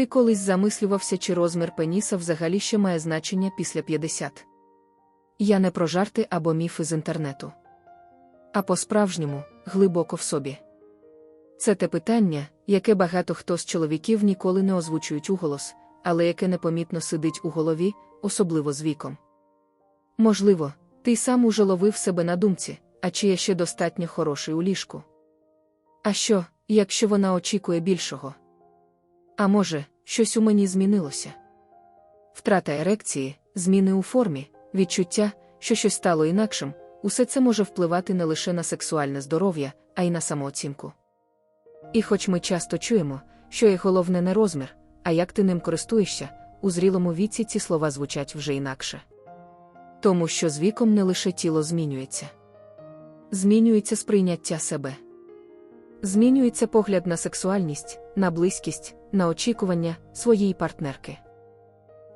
Ти колись замислювався, чи розмір пеніса взагалі ще має значення після 50. Я не про жарти або міфи з інтернету. А по-справжньому, глибоко в собі. Це те питання, яке багато хто з чоловіків ніколи не озвучують уголос, але яке непомітно сидить у голові, особливо з віком. Можливо, ти сам уже ловив себе на думці, а чи я ще достатньо хороший у ліжку? А що, якщо вона очікує більшого? А може, щось у мені змінилося? Втрата ерекції, зміни у формі, відчуття, що щось стало інакшим, усе це може впливати не лише на сексуальне здоров'я, а й на самооцінку. І хоч ми часто чуємо, що є головне не розмір, а як ти ним користуєшся, у зрілому віці ці слова звучать вже інакше. Тому що з віком не лише тіло змінюється, змінюється сприйняття себе. Змінюється погляд на сексуальність, на близькість, на очікування своєї партнерки.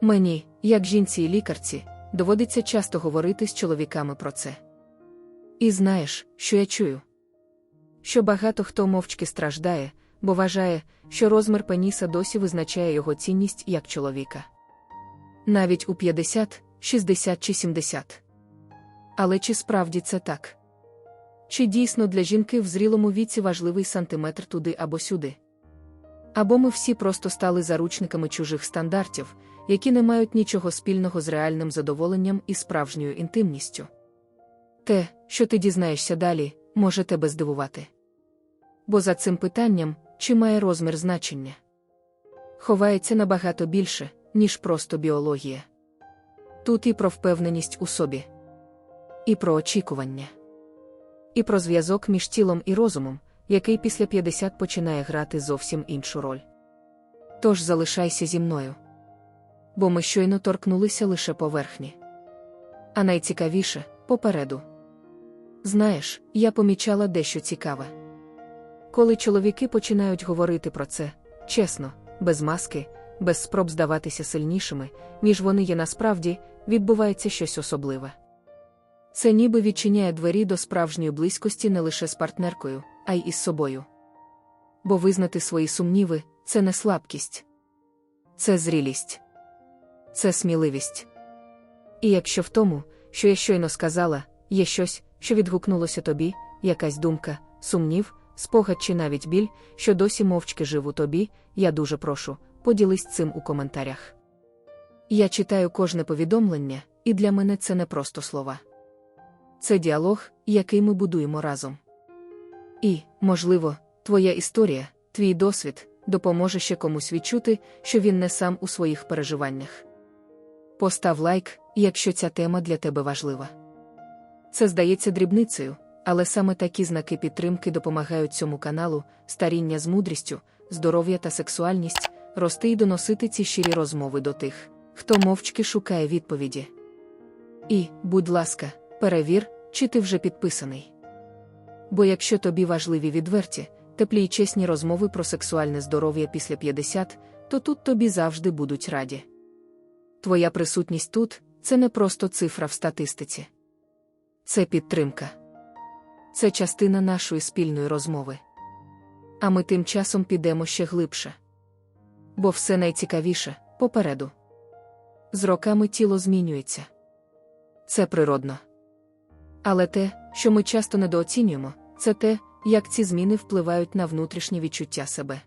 Мені, як жінці і лікарці, доводиться часто говорити з чоловіками про це. І знаєш, що я чую? Що багато хто мовчки страждає, бо вважає, що розмір пеніса досі визначає його цінність як чоловіка. Навіть у 50, 60 чи 70. Але чи справді це так? Чи дійсно для жінки в зрілому віці важливий сантиметр туди або сюди? Або ми всі просто стали заручниками чужих стандартів, які не мають нічого спільного з реальним задоволенням і справжньою інтимністю. Те, що ти дізнаєшся далі, може тебе здивувати. Бо за цим питанням, чи має розмір значення, ховається набагато більше, ніж просто біологія. Тут і про впевненість у собі, і про очікування, і про зв'язок між тілом і розумом, який після 50 починає грати зовсім іншу роль. Тож залишайся зі мною. Бо ми щойно торкнулися лише поверхні. А найцікавіше попереду. Знаєш, я помічала дещо цікаве. Коли чоловіки починають говорити про це, чесно, без маски, без спроб здаватися сильнішими, ніж вони є насправді, відбувається щось особливе. Це ніби відчиняє двері до справжньої близькості не лише з партнеркою, а й із собою. Бо визнати свої сумніви це не слабкість, це зрілість, це сміливість. І якщо в тому, що я щойно сказала, є щось, що відгукнулося тобі, якась думка, сумнів, спогад чи навіть біль, що досі мовчки жив у тобі, я дуже прошу, поділись цим у коментарях. Я читаю кожне повідомлення, і для мене це не просто слова. Це діалог, який ми будуємо разом. І, можливо, твоя історія, твій досвід допоможе ще комусь відчути, що він не сам у своїх переживаннях. Постав лайк, якщо ця тема для тебе важлива. Це здається дрібницею, але саме такі знаки підтримки допомагають цьому каналу, старіння з мудрістю, здоров'я та сексуальність, рости і доносити ці щирі розмови до тих, хто мовчки шукає відповіді. І, будь ласка, перевір, чи ти вже підписаний. Бо якщо тобі важливі відверті, теплі й чесні розмови про сексуальне здоров'я після 50, то тут тобі завжди будуть раді. Твоя присутність тут це не просто цифра в статистиці. Це підтримка. Це частина нашої спільної розмови. А ми тим часом підемо ще глибше. Бо все найцікавіше попереду. З роками тіло змінюється. Це природно. Але те, що ми часто недооцінюємо, це те, як ці зміни впливають на внутрішнє відчуття себе.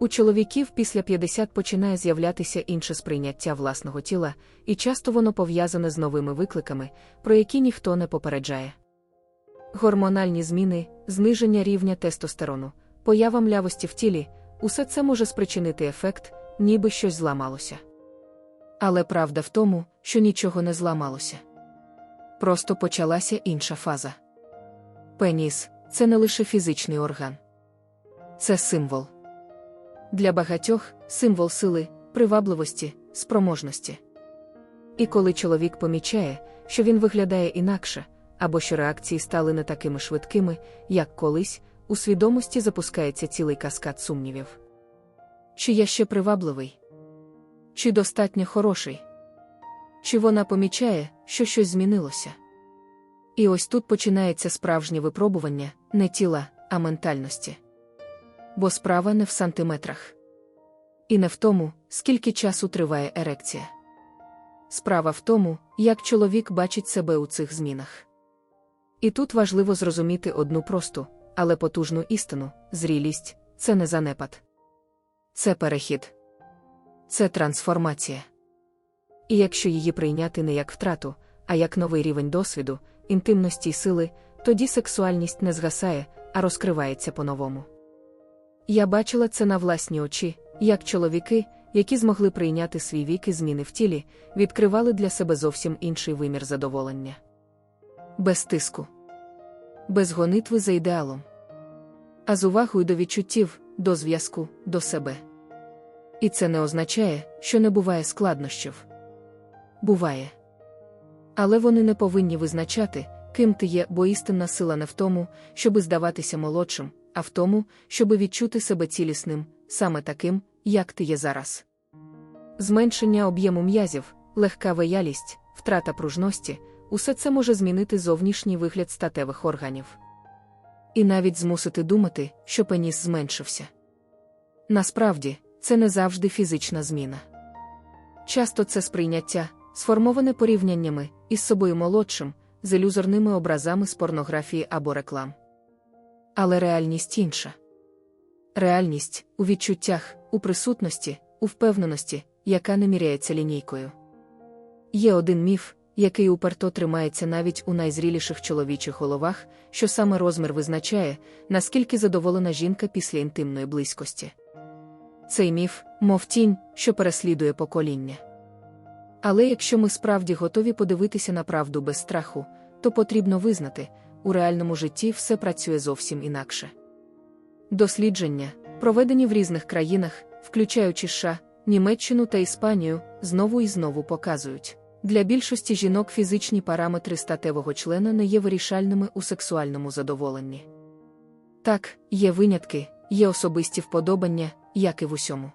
У чоловіків після 50 починає з'являтися інше сприйняття власного тіла, і часто воно пов'язане з новими викликами, про які ніхто не попереджає. Гормональні зміни, зниження рівня тестостерону, поява млявості в тілі усе це може спричинити ефект, ніби щось зламалося. Але правда в тому, що нічого не зламалося. Просто почалася інша фаза. Пеніс це не лише фізичний орган, це символ. Для багатьох символ сили, привабливості, спроможності. І коли чоловік помічає, що він виглядає інакше, або що реакції стали не такими швидкими, як колись, у свідомості запускається цілий каскад сумнівів. Чи я ще привабливий? Чи достатньо хороший? Чи вона помічає, що щось змінилося? І ось тут починається справжнє випробування не тіла, а ментальності. Бо справа не в сантиметрах. І не в тому, скільки часу триває ерекція. Справа в тому, як чоловік бачить себе у цих змінах. І тут важливо зрозуміти одну просту, але потужну істину зрілість це не занепад. Це перехід, це трансформація. І якщо її прийняти не як втрату, а як новий рівень досвіду, інтимності й сили, тоді сексуальність не згасає, а розкривається по-новому. Я бачила це на власні очі, як чоловіки, які змогли прийняти свій вік і зміни в тілі, відкривали для себе зовсім інший вимір задоволення. Без тиску, без гонитви за ідеалом, а з увагою до відчуттів, до зв'язку, до себе. І це не означає, що не буває складнощів. Буває. Але вони не повинні визначати, ким ти є, бо істинна сила не в тому, щоби здаватися молодшим, а в тому, щоби відчути себе цілісним, саме таким, як ти є зараз. Зменшення об'єму м'язів, легка виялість, втрата пружності усе це може змінити зовнішній вигляд статевих органів. І навіть змусити думати, що пеніс зменшився. Насправді, це не завжди фізична зміна. Часто це сприйняття, сформоване порівняннями із собою молодшим, з ілюзорними образами з порнографії або реклам. Але реальність інша. Реальність у відчуттях, у присутності, у впевненості, яка не міряється лінійкою. Є один міф, який уперто тримається навіть у найзріліших чоловічих головах, що саме розмір визначає, наскільки задоволена жінка після інтимної близькості. Цей міф, мов тінь, що переслідує покоління. Але якщо ми справді готові подивитися на правду без страху, то потрібно визнати, у реальному житті все працює зовсім інакше. Дослідження, проведені в різних країнах, включаючи США, Німеччину та Іспанію, знову і знову показують. Для більшості жінок фізичні параметри статевого члена не є вирішальними у сексуальному задоволенні. Так, є винятки, є особисті вподобання, як і в усьому.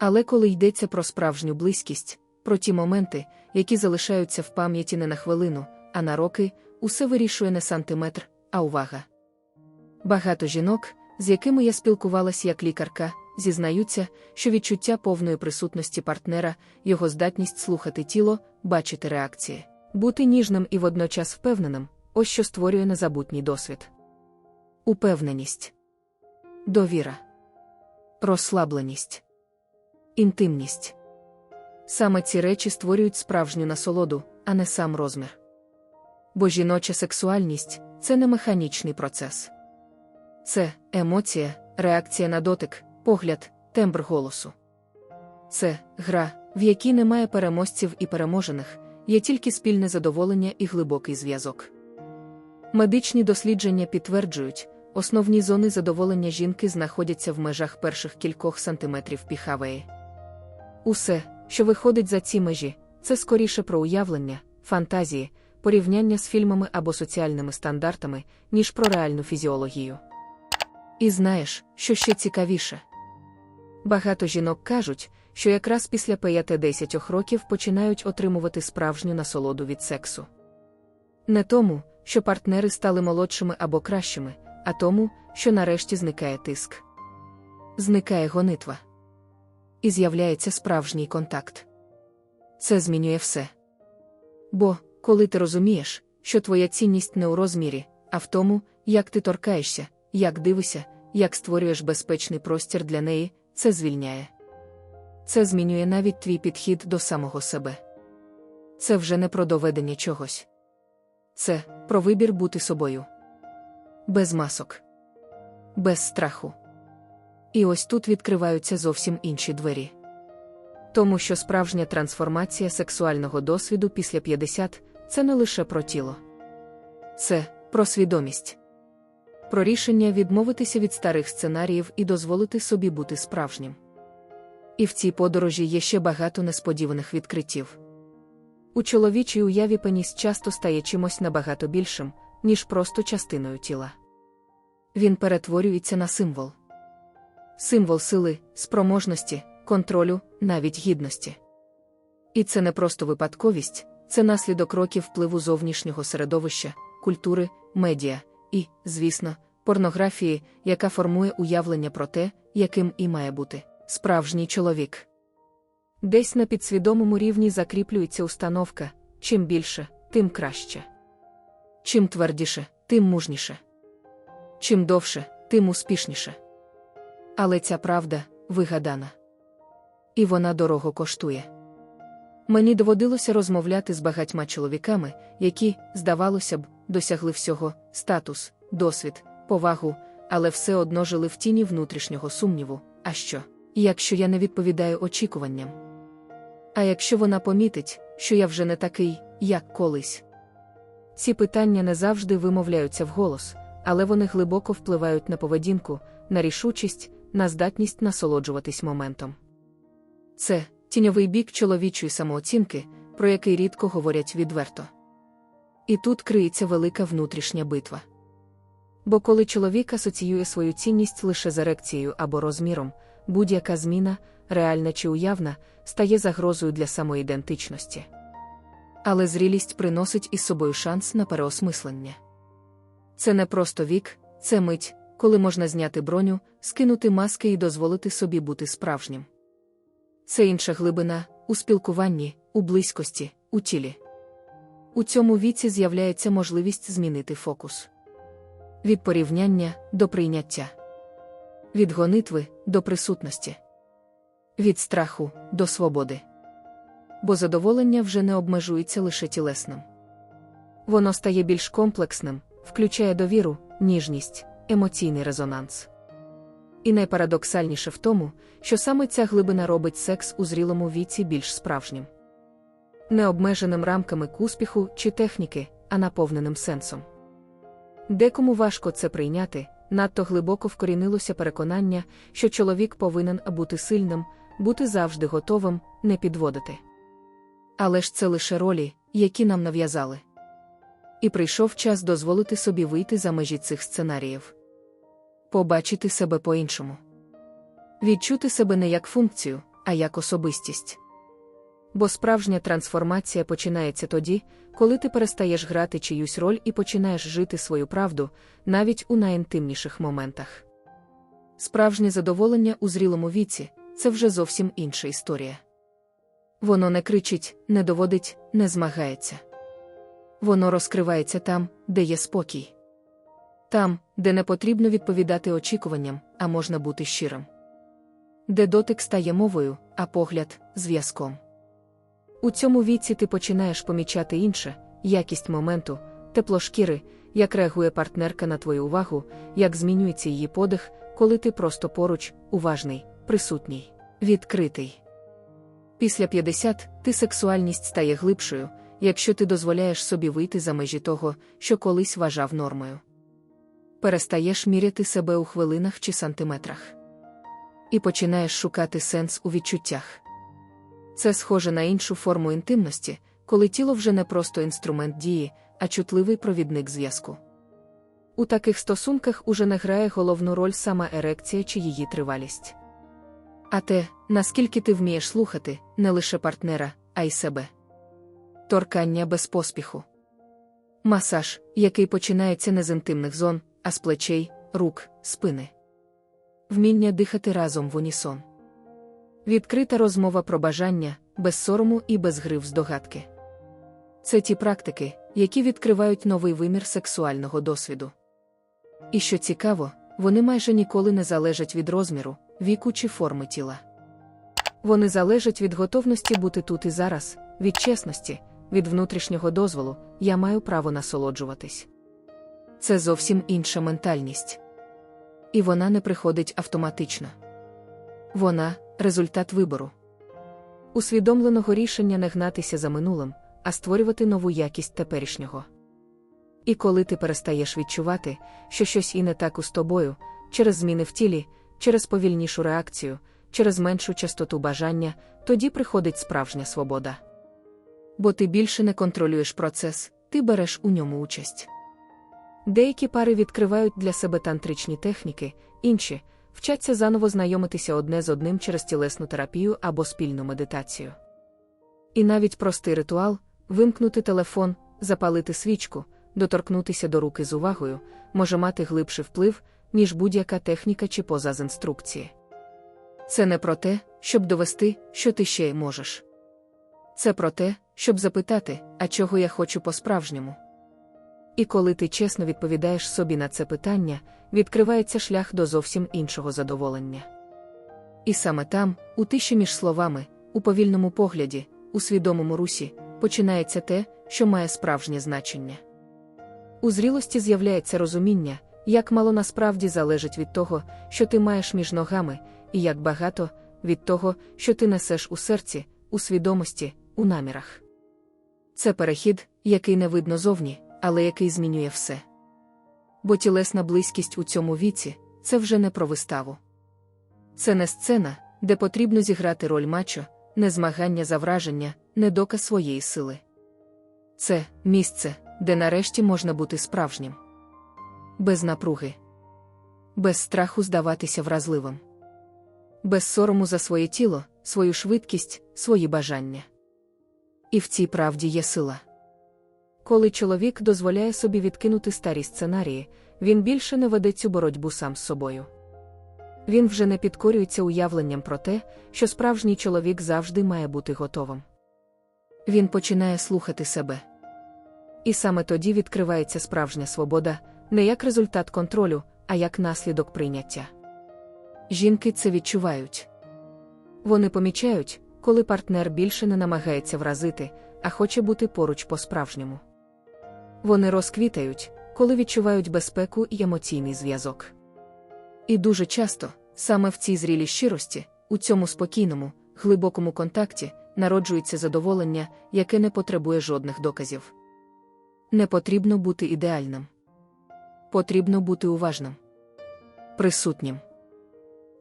Але коли йдеться про справжню близькість, про ті моменти, які залишаються в пам'яті не на хвилину, а на роки, усе вирішує не сантиметр, а увага. Багато жінок, з якими я спілкувалася як лікарка, зізнаються, що відчуття повної присутності партнера, його здатність слухати тіло, бачити реакції, бути ніжним і водночас впевненим, ось що створює незабутній досвід. Упевненість, довіра, розслабленість, інтимність. Саме ці речі створюють справжню насолоду, а не сам розмір. Бо жіноча сексуальність це не механічний процес. Це емоція, реакція на дотик, погляд, тембр голосу. Це гра, в якій немає переможців і переможених, є тільки спільне задоволення і глибокий зв'язок. Медичні дослідження підтверджують, основні зони задоволення жінки знаходяться в межах перших кількох сантиметрів піхавеї. Усе, що виходить за ці межі, це скоріше про уявлення, фантазії, порівняння з фільмами або соціальними стандартами, ніж про реальну фізіологію. І знаєш, що ще цікавіше. Багато жінок кажуть, що якраз після 5-10 років починають отримувати справжню насолоду від сексу. Не тому, що партнери стали молодшими або кращими, а тому, що нарешті зникає тиск. Зникає гонитва. І з'являється справжній контакт. Це змінює все. Бо, коли ти розумієш, що твоя цінність не у розмірі, а в тому, як ти торкаєшся, як дивишся, як створюєш безпечний простір для неї, це звільняє. Це змінює навіть твій підхід до самого себе. Це вже не про доведення чогось. Це про вибір бути собою. Без масок, без страху. І ось тут відкриваються зовсім інші двері. Тому що справжня трансформація сексуального досвіду після 50 це не лише про тіло, це про свідомість про рішення відмовитися від старих сценаріїв і дозволити собі бути справжнім. І в цій подорожі є ще багато несподіваних відкриттів. У чоловічій уяві пеніс часто стає чимось набагато більшим, ніж просто частиною тіла. Він перетворюється на символ. Символ сили, спроможності, контролю, навіть гідності. І це не просто випадковість, це наслідок років впливу зовнішнього середовища, культури, медіа, і, звісно, порнографії, яка формує уявлення про те, яким і має бути справжній чоловік. Десь на підсвідомому рівні закріплюється установка чим більше, тим краще. Чим твердіше, тим мужніше. Чим довше, тим успішніше. Але ця правда вигадана. І вона дорого коштує. Мені доводилося розмовляти з багатьма чоловіками, які, здавалося б, досягли всього статус, досвід, повагу, але все одно жили в тіні внутрішнього сумніву. А що, якщо я не відповідаю очікуванням? А якщо вона помітить, що я вже не такий, як колись? Ці питання не завжди вимовляються вголос, але вони глибоко впливають на поведінку, на рішучість, на здатність насолоджуватись моментом. Це тіньовий бік чоловічої самооцінки, про який рідко говорять відверто. І тут криється велика внутрішня битва. Бо коли чоловік асоціює свою цінність лише з ерекцією або розміром, будь-яка зміна, реальна чи уявна, стає загрозою для самоідентичності. Але зрілість приносить із собою шанс на переосмислення. Це не просто вік, це мить, коли можна зняти броню, скинути маски і дозволити собі бути справжнім. Це інша глибина у спілкуванні, у близькості, у тілі. У цьому віці з'являється можливість змінити фокус від порівняння до прийняття, від гонитви до присутності, від страху до свободи. Бо задоволення вже не обмежується лише тілесним. Воно стає більш комплексним, включає довіру, ніжність, емоційний резонанс. І найпарадоксальніше в тому, що саме ця глибина робить секс у зрілому віці більш справжнім. Не обмеженим рамками успіху чи техніки, а наповненим сенсом. Декому важко це прийняти, надто глибоко вкорінилося переконання, що чоловік повинен бути сильним, бути завжди готовим, не підводити. Але ж це лише ролі, які нам нав'язали. І прийшов час дозволити собі вийти за межі цих сценаріїв, побачити себе по-іншому, відчути себе не як функцію, а як особистість. Бо справжня трансформація починається тоді, коли ти перестаєш грати чиюсь роль і починаєш жити свою правду навіть у найінтимніших моментах. Справжнє задоволення у зрілому віці це вже зовсім інша історія. Воно не кричить, не доводить, не змагається. Воно розкривається там, де є спокій. Там, де не потрібно відповідати очікуванням, а можна бути щирим. Де дотик стає мовою, а погляд зв'язком. У цьому віці ти починаєш помічати інше, якість моменту, тепло шкіри, як реагує партнерка на твою увагу, як змінюється її подих, коли ти просто поруч, уважний, присутній, відкритий. Після 50 ти сексуальність стає глибшою, якщо ти дозволяєш собі вийти за межі того, що колись вважав нормою. Перестаєш міряти себе у хвилинах чи сантиметрах. І починаєш шукати сенс у відчуттях. Це схоже на іншу форму інтимності, коли тіло вже не просто інструмент дії, а чутливий провідник зв'язку. У таких стосунках уже не грає головну роль сама ерекція чи її тривалість. А те, наскільки ти вмієш слухати, не лише партнера, а й себе. Торкання без поспіху. Масаж, який починається не з інтимних зон, а з плечей, рук, спини. Вміння дихати разом в унісон. Відкрита розмова про бажання, без сорому і без гри в здогадки. Це ті практики, які відкривають новий вимір сексуального досвіду. І що цікаво, вони майже ніколи не залежать від розміру, віку чи форми тіла. Вони залежать від готовності бути тут і зараз, від чесності, від внутрішнього дозволу, я маю право насолоджуватись. Це зовсім інша ментальність. І вона не приходить автоматично. Вона результат вибору. Усвідомленого рішення не гнатися за минулим, а створювати нову якість теперішнього. І коли ти перестаєш відчувати, що щось і не так з тобою, через зміни в тілі, через повільнішу реакцію, через меншу частоту бажання, тоді приходить справжня свобода. Бо ти більше не контролюєш процес, ти береш у ньому участь. Деякі пари відкривають для себе тантричні техніки, інші вчаться заново знайомитися одне з одним через тілесну терапію або спільну медитацію. І навіть простий ритуал вимкнути телефон, запалити свічку, доторкнутися до руки з увагою, може мати глибший вплив, ніж будь-яка техніка чи поза з інструкції. Це не про те, щоб довести, що ти ще й можеш. Це про те, щоб запитати, а чого я хочу по-справжньому. І коли ти чесно відповідаєш собі на це питання, відкривається шлях до зовсім іншого задоволення. І саме там, у тиші між словами, у повільному погляді, у свідомому русі, починається те, що має справжнє значення. У зрілості з'являється розуміння, як мало насправді залежить від того, що ти маєш між ногами, і як багато від того, що ти несеш у серці, у свідомості, у намірах. Це перехід, який не видно зовні, але який змінює все. Бо тілесна близькість у цьому віці це вже не про виставу. Це не сцена, де потрібно зіграти роль мачо, не змагання за враження, не доказ своєї сили. Це місце, де нарешті можна бути справжнім. Без напруги, без страху здаватися вразливим, без сорому за своє тіло, свою швидкість, свої бажання. І в цій правді є сила. Коли чоловік дозволяє собі відкинути старі сценарії, він більше не веде цю боротьбу сам з собою. Він вже не підкорюється уявленням про те, що справжній чоловік завжди має бути готовим. Він починає слухати себе. І саме тоді відкривається справжня свобода, не як результат контролю, а як наслідок прийняття. Жінки це відчувають. Вони помічають, коли партнер більше не намагається вразити, а хоче бути поруч по-справжньому. Вони розквітають, коли відчувають безпеку і емоційний зв'язок. І дуже часто, саме в цій зрілій щирості, у цьому спокійному, глибокому контакті, народжується задоволення, яке не потребує жодних доказів. Не потрібно бути ідеальним. Потрібно бути уважним, присутнім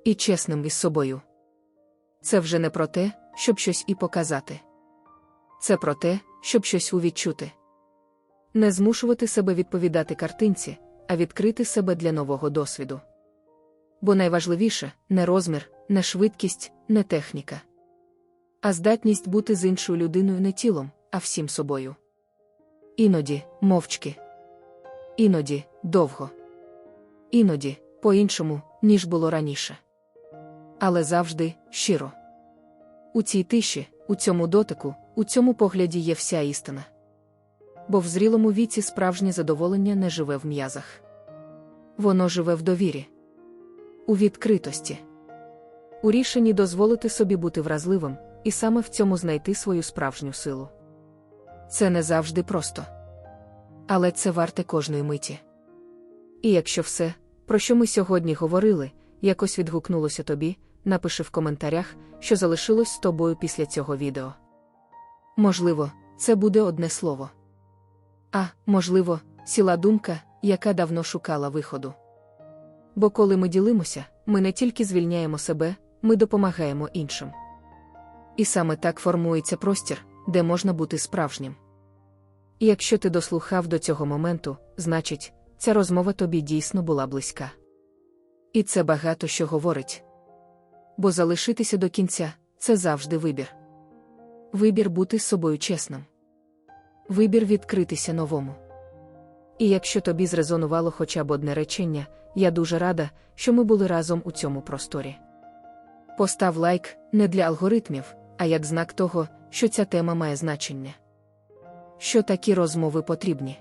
і чесним із собою. Це вже не про те, щоб щось і показати. Це про те, щоб щось увідчути. Не змушувати себе відповідати картинці, а відкрити себе для нового досвіду. Бо найважливіше не розмір, не швидкість, не техніка, а здатність бути з іншою людиною не тілом, а всім собою. Іноді мовчки. Іноді довго. Іноді по-іншому, ніж було раніше. Але завжди щиро. У цій тиші, у цьому дотику, у цьому погляді є вся істина. Бо в зрілому віці справжнє задоволення не живе в м'язах. Воно живе в довірі, у відкритості, у рішенні дозволити собі бути вразливим і саме в цьому знайти свою справжню силу. Це не завжди просто. Але це варте кожної миті. І якщо все, про що ми сьогодні говорили, якось відгукнулося тобі, напиши в коментарях, що залишилось з тобою після цього відео. Можливо, це буде одне слово. А, можливо, сіла думка, яка давно шукала виходу. Бо коли ми ділимося, ми не тільки звільняємо себе, ми допомагаємо іншим. І саме так формується простір, де можна бути справжнім. Якщо ти дослухав до цього моменту, значить, ця розмова тобі дійсно була близька. І це багато що говорить. Бо залишитися до кінця це завжди вибір. Вибір бути з собою чесним. Вибір відкритися новому. І якщо тобі зрезонувало хоча б одне речення, я дуже рада, що ми були разом у цьому просторі. Постав лайк не для алгоритмів, а як знак того, що ця тема має значення. Що такі розмови потрібні.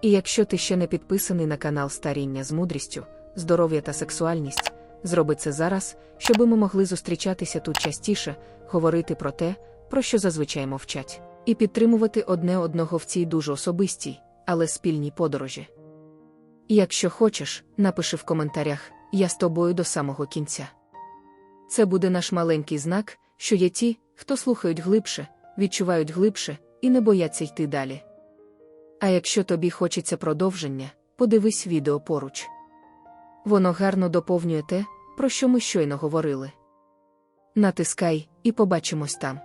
І якщо ти ще не підписаний на канал Старіння з мудрістю, здоров'я та сексуальність, зроби це зараз, щоби ми могли зустрічатися тут частіше, говорити про те, про що зазвичай мовчать, і підтримувати одне одного в цій дуже особистій, але спільній подорожі. Якщо хочеш, напиши в коментарях я з тобою до самого кінця. Це буде наш маленький знак, що є ті, хто слухають глибше, відчувають глибше і не бояться йти далі. А якщо тобі хочеться продовження, подивись відео поруч. Воно гарно доповнює те, про що ми щойно говорили. Натискай і побачимось там.